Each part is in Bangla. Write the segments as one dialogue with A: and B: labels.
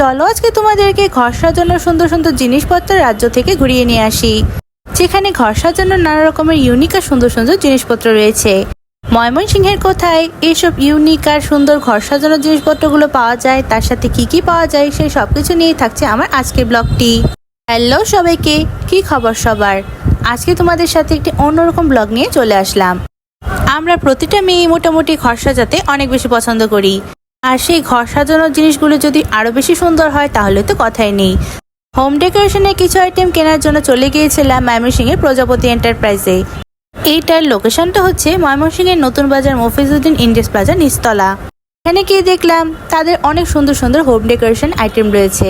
A: চলো আজকে তোমাদেরকে ঘর সাজানোর সুন্দর সুন্দর জিনিসপত্র রাজ্য থেকে ঘুরিয়ে নিয়ে আসি। যেখানে ঘর সাজানোর নানা রকমের ইউনিক আর সুন্দর সুন্দর জিনিসপত্র রয়েছে। ময়মনসিংহের কোথায় এইসব ইউনিক আর সুন্দর ঘর সাজানোর জিনিসপত্রগুলো পাওয়া যায়, তার সাথে কি কি পাওয়া যায় সেই সব কিছু নিয়েই থাকছে আমার আজকের ব্লগটি। হ্যালো সবাইকে, কি খবর সবার? আজকে তোমাদের সাথে একটি অন্যরকম ব্লগ নিয়ে চলে আসলাম। আমরা প্রতিটা মেয়ে মোটামুটি ঘর সাজাতে অনেক বেশি পছন্দ করি। আর সেই ঘর সাজানোর জিনিসগুলো যদি আরও বেশি সুন্দর হয়, তাহলে তো কথাই নেই। হোম ডেকোরেশনের কিছু আইটেম কেনার জন্য চলে গিয়েছিলাম ময়মনসিংহের প্রজাপতি এন্টারপ্রাইজে এইটার লোকেশনটা হচ্ছে ময়মনসিংহের নতুন বাজার মফিজুদ্দিন ইন্ডেক্স প্লাজা নিচতলা। এখানে গিয়ে দেখলাম তাদের অনেক সুন্দর সুন্দর হোম ডেকোরেশন আইটেম রয়েছে।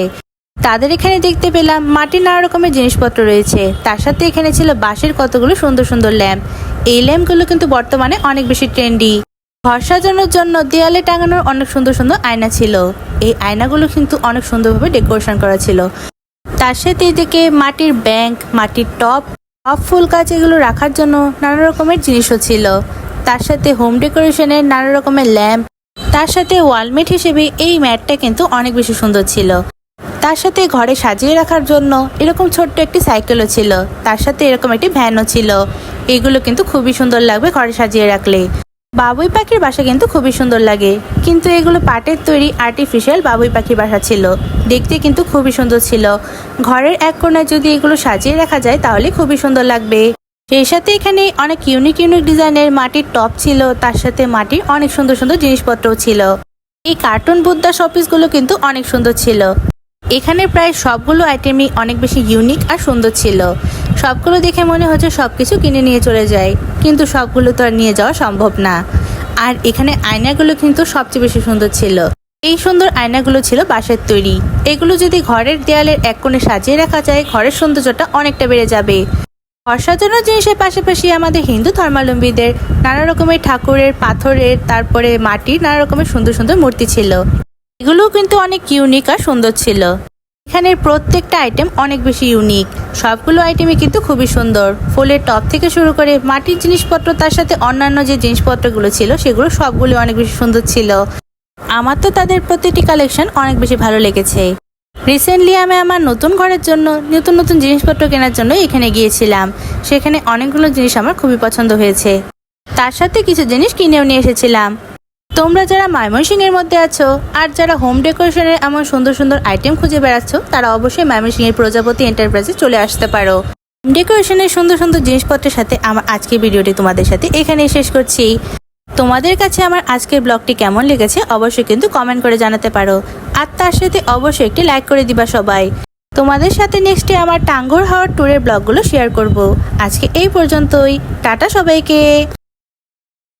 A: তাদের এখানে দেখতে পেলাম মাটির নানা রকমের জিনিসপত্র রয়েছে। তার সাথে এখানে ছিল বাঁশের কতগুলো সুন্দর সুন্দর ল্যাম্প। এই ল্যাম্পগুলো কিন্তু বর্তমানে অনেক বেশি ট্রেন্ডি। ঘর সাজানোর জন্য দেয়ালে টাঙানোর অনেক সুন্দর সুন্দর আয়না ছিল। এই আয়নাগুলো কিন্তু অনেক সুন্দরভাবে ডেকোরেশন করা ছিল। তার সাথে এদিকে মাটির ব্যাংক, মাটির টপ টপ ফুল গাছ এগুলো রাখার জন্য নানা রকমের জিনিসও ছিল। তার সাথে হোম ডেকোরেশনের নানা রকমের ল্যাম্প, তার সাথে ওয়ালমেট হিসেবে এই ম্যাটটা কিন্তু অনেক বেশি সুন্দর ছিল। তার সাথে ঘরে সাজিয়ে রাখার জন্য এরকম ছোট্ট একটি সাইকেলও ছিল। তার সাথে এরকম একটি ভ্যানও ছিল। এগুলো কিন্তু খুবই সুন্দর লাগবে ঘরে সাজিয়ে রাখলে। বাবুই পাখির বাসা কিন্তু খুবই সুন্দর লাগে। কিন্তু এগুলো পাটের তৈরি আর্টিফিশিয়াল বাবুই পাখির বাসা ছিল। দেখতে কিন্তু খুবই সুন্দর ছিল। ঘরের এক কোণায় যদি এগুলো সাজিয়ে রাখা যায়, তাহলে খুবই সুন্দর লাগবে। সেই সাথে এখানে অনেক ইউনিক ইউনিক ডিজাইনের মাটির টপ ছিল। তার সাথে মাটির অনেক সুন্দর সুন্দর জিনিসপত্রও ছিল। এই কার্টুন বুদ্ধার শপিসগুলো কিন্তু অনেক সুন্দর ছিল। এখানে প্রায় সবগুলো আইটেমই অনেক বেশি ইউনিক আর সুন্দর ছিল। সবগুলো দেখে মনে হচ্ছে সব কিছু কিনে নিয়ে চলে যায়। কিন্তু সবগুলো তো আর নিয়ে যাওয়া সম্ভব না। আর এখানে আয়নাগুলো কিন্তু সবচেয়ে বেশি সুন্দর ছিল। এই সুন্দর আয়নাগুলো ছিল বাঁশের তৈরি। এগুলো যদি ঘরের দেয়ালের এক কোণে সাজিয়ে রাখা যায়, ঘরের সৌন্দর্যটা অনেকটা বেড়ে যাবে। ঘর সাজানোর জিনিসের পাশাপাশি আমাদের হিন্দু ধর্মাবলম্বীদের নানা রকমের ঠাকুরের, পাথরের, তারপরে মাটির নানা রকমের সুন্দর সুন্দর মূর্তি ছিল। এগুলোও কিন্তু অনেক ইউনিক আর সুন্দর ছিল। এখানের প্রত্যেকটা আইটেম অনেক বেশি ইউনিক সবগুলো আইটেমই কিন্তু খুবই সুন্দর। ফুলের টপ থেকে শুরু করে মাটির জিনিসপত্র, তার সাথে অন্যান্য যে জিনিসপত্রগুলো ছিল, সেগুলো সবগুলো অনেক বেশি সুন্দর ছিল। আমার তো তাদের প্রতিটি কালেকশন অনেক বেশি ভালো লেগেছে। রিসেন্টলি আমি আমার নতুন ঘরের জন্য, নতুন নতুন জিনিসপত্র কেনার জন্য এখানে গিয়েছিলাম। সেখানে অনেকগুলো জিনিস আমার খুবই পছন্দ হয়েছে। তার সাথে কিছু জিনিস কিনেও নিয়ে এসেছিলাম। তোমরা যারা ময়মনসিংহের মধ্যে আছো আর যারা হোম ডেকোরেশনের এমন সুন্দর সুন্দর আইটেম খুঁজে বেড়াচ্ছ, তারা অবশ্যই ময়মনসিংহের প্রজাপতি এন্টারপ্রাইজে চলে আসতে পারো। ডেকোরেশনের সুন্দর সুন্দর জিনিসপত্রের সাথে আমার আজকের ভিডিওটি তোমাদের সাথে এখানেই শেষ করছি। তোমাদের কাছে আমার আজকের ব্লগটি কেমন লেগেছে অবশ্যই কিন্তু কমেন্ট করে জানাতে পারো। আর তার সাথে অবশ্যই একটি লাইক করে দিবা সবাই। তোমাদের সাথে নেক্সটে আমার টাঙ্গর হাওয়ার ট্যুরের ব্লগগুলো শেয়ার করব। আজকে এই পর্যন্তই। টাটা সবাইকে।